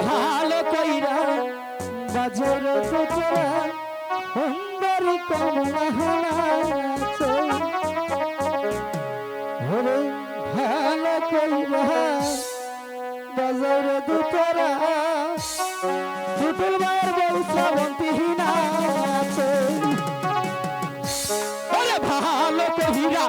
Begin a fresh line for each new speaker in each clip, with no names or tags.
ভালো কইরা বাজার কোচরা সুন্দরী কমলা হরে ভালো কইরা বাজার দুতরা দুতুল বার বউ শ্রাবন্তীহীনা ভালো কহিরা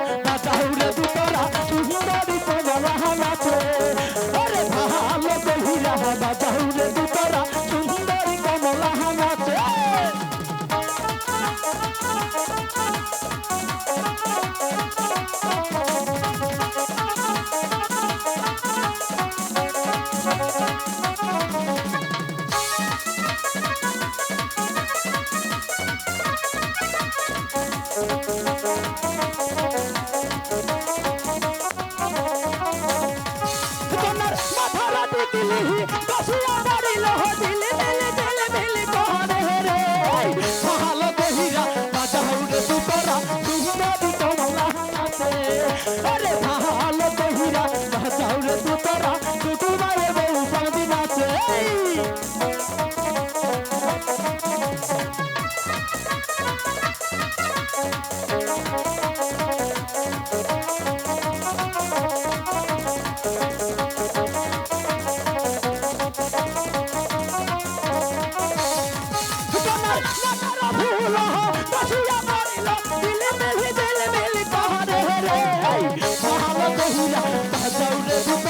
بحبها ولاد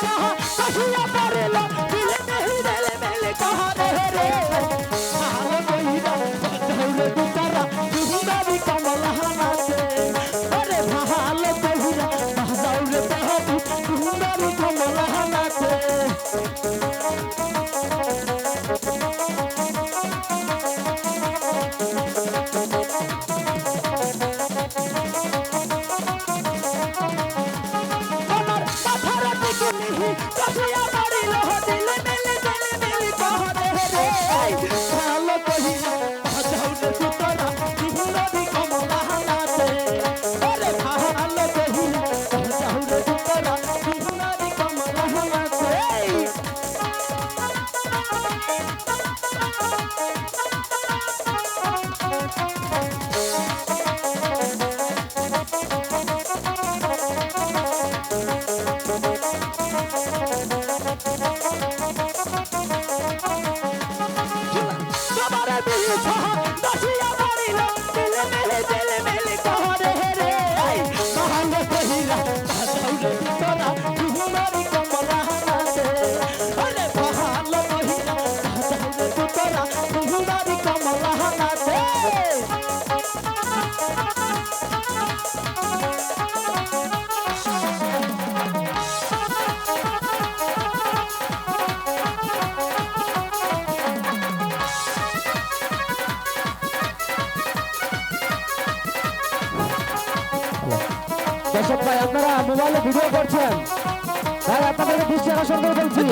সহ It's a high
দর্শক ভাই আপনারা মোবাইলে ভিডিও করছেন। তাই আপনাদেরকে দৃষ্টি আকর্ষণ করে বলছি।